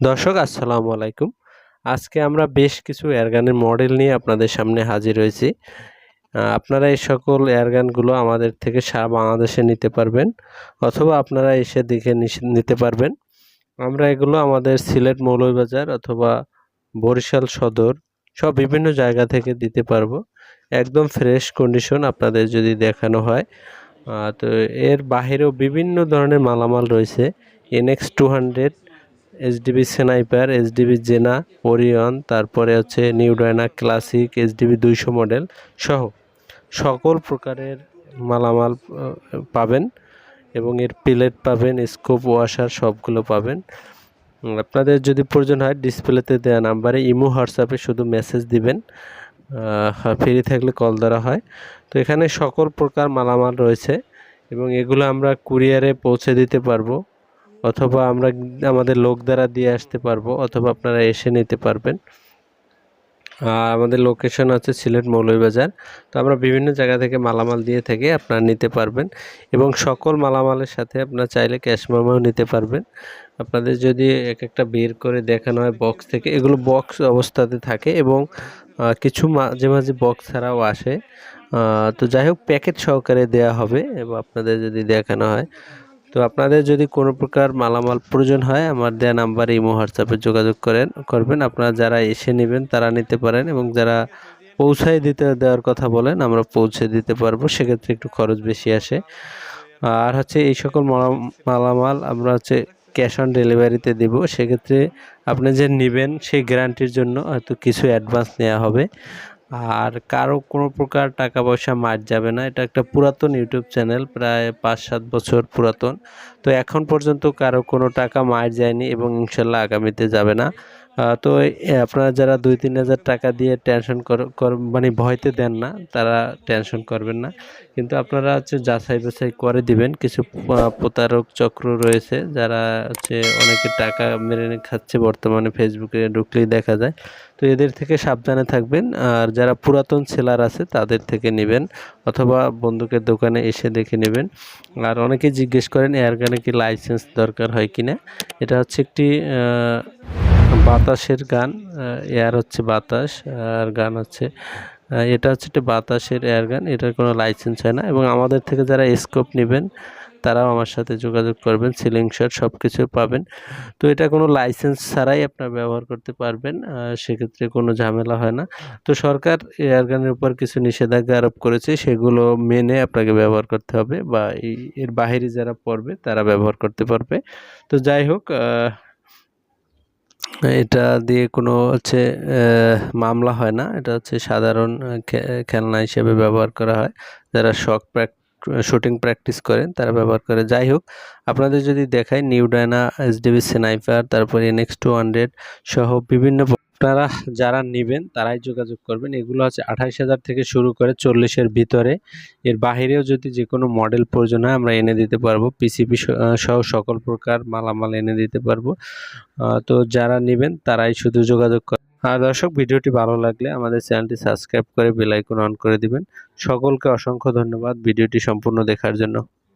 দর্শক, আসসালামু আলাইকুম। আজকে আমরা বেশ কিছু এয়ারগানের মডেল নিয়ে আপনাদের সামনে হাজির হয়েছি। আপনারা এই সকল এয়ারগানগুলো আমাদের থেকে সারা বাংলাদেশে নিতে পারবেন অথবা আপনারা এসে দেখে নিতে পারবেন। আমরা এগুলো আমাদের সিলেট মৌলবাজার অথবা বরিশাল সদর সব বিভিন্ন জায়গা থেকে দিতে পারব। একদম ফ্রেশ কন্ডিশন আপনাদের যদি দেখানো হয়। তো এর বাহিরেও বিভিন্ন ধরনের মালামাল রয়েছে। NX two hundred HDB sniper HDB Zena, Orion, তারপরে হচ্ছে নিউ ডায়না ক্লাসিক এইচডিবি দুইশো মডেল সহ সকল প্রকারের মালামাল পাবেন এবং এর প্লেট পাবেন, স্কোপ ওয়াশার সবগুলো পাবেন। আপনাদের যদি প্রয়োজন হয়, ডিসপ্লেতে দেওয়া নাম্বারে ইমো, হোয়াটসঅ্যাপে শুধু মেসেজ দিবেন ফ্রি থাকলে কল ধরা হয়। তো এখানে সকল প্রকার মালামাল রয়েছে এবং এগুলো আমরা কুরিয়ারে পৌঁছে দিতে পারব। অথবা আমরা আমাদের লোক দ্বারা দিয়ে আসতে পারব, অথবা আপনারা এসে নিতে পারবেন। আমাদের লোকেশন আছে সিলেট মৌলভীবাজার। তো আমরা বিভিন্ন জায়গা থেকে মালামাল দিয়ে থেকে আপনারা নিতে পারবেন এবং সকল মালামালের সাথে আপনারা চাইলে ক্যাশ মেমোও নিতে পারবেন। আপনাদের যদি এক একটা বের করে দেখানো হয় বক্স থেকে, এগুলো বক্স অবস্থাতে থাকে এবং কিছু মাঝে মাঝে বক্স ছাড়াও আসে। তো যাই হোক প্যাকেট সহকারে দেয়া হবে এবং আপনাদের যদি দেখানো হয় তো আপনাদের যদি কোনো প্রকার মালামাল প্রয়োজন হয়, আমার দেওয়া নাম্বারে, ইমো, হোয়াটসঅ্যাপে যোগাযোগ করেন, করবেন। আপনারা যারা এসে নেবেন, তারা নিতে পারেন এবং যারা পৌঁছায় দিতে দেওয়ার কথা বলেন, আমরা পৌঁছে দিতে পারব। সেক্ষেত্রে একটু খরচ বেশি আসে। আর হচ্ছে এই সকল মালা- মালামাল আমরা হচ্ছে ক্যাশ অন ডেলিভারিতে দেব। সেক্ষেত্রে আপনি যে নেবেন, সেই গ্যারান্টির জন্য হয়তো কিছু অ্যাডভান্স নেওয়া হবে। আর কারও কোনো প্রকার টাকা পয়সা মার যাবে না। এটা একটা পুরাতন ইউটিউব চ্যানেল, প্রায় পাঁচ সাত বছর পুরাতন। তো এখন পর্যন্ত কারও কোনো টাকা মার যায়নি এবং ইনশাল্লাহ আগামীতে যাবে না। তো আপনারা যারা দুই, তিন হাজার টাকা দিয়ে টেনশন কর মানে ভয়তে দেন না, তারা টেনশন করবেন না। কিন্তু আপনারা হচ্ছে যাচাই বাছাই করে দিবেন। কিছু প্রতারক চক্র রয়েছে, যারা হচ্ছে অনেকে টাকা মেরে খাচ্ছে বর্তমানে ফেসবুকে ঢুকলেই দেখা যায়। তো এদের থেকে সাবধানে থাকবেন। আর যারা পুরাতন সেলার আছে, তাদের থেকে নেবেন, অথবা বন্দুকের দোকানে এসে দেখে নেবেন। আর অনেকে জিজ্ঞেস করেন এয়ারগানে কি লাইসেন্স দরকার হয় কিনা? এটা হচ্ছে একটি বাতাসের গান এয়ার হচ্ছে বাতাস, আর গান হচ্ছে এটা হচ্ছে একটি বাতাসের এয়ার গান, এটার কোনো লাইসেন্স হয় না, এবং আমাদের থেকে যারা স্কোপ নেবেন, তারাও আমার সাথে যোগাযোগ করবেন সিলিং শট সব কিছু পাবেন। তো এটা কোনো লাইসেন্স ছাড়াই আপনারা ব্যবহার করতে পারবেন সেক্ষেত্রে কোনো ঝামেলা হয় না। তো সরকার এয়ারগানের উপর কিছু নিষেধাজ্ঞা আরোপ করেছে, সেগুলো মেনে আপনাকে ব্যবহার করতে হবে, বা এর বাহিরে যারা পড়বে, তারা ব্যবহার করতে পারবে। তো যাই হোক এটা দিয়ে কোনো হচ্ছে মামলা হয় না। এটা হচ্ছে সাধারণ খেলনা হিসেবে ব্যবহার করা হয়। যারা শখ শুটিং প্র্যাকটিস করেন তারা ব্যবহার করে। যাই হোক, আপনাদের যদি দেখায় ডায়না এসডিবি স্নাইপার, তারপরে নেক্সট টু হান্ড্রেড সহ বিভিন্ন আপনারা যারা নেবেন, তারাই যোগাযোগ করবেন। এগুলো হচ্ছে আঠাইশ হাজার থেকে শুরু করে চল্লিশের ভিতরে। এর বাহিরেও যদি যে কোনো মডেল প্রয়োজন হয়, আমরা এনে দিতে পারব। পিসিপি সহ সকল প্রকার মালামাল এনে দিতে পারব। তো যারা নেবেন, তারাই শুধু যোগাযোগ করেন আর দর্শক, ভিডিওটি ভালো লাগলে আমাদের চ্যানেলটি সাবস্ক্রাইব করে বেল আইকন অন করে দিবেন। সকলকে অসংখ্য ধন্যবাদ ভিডিওটি সম্পূর্ণ দেখার জন্য।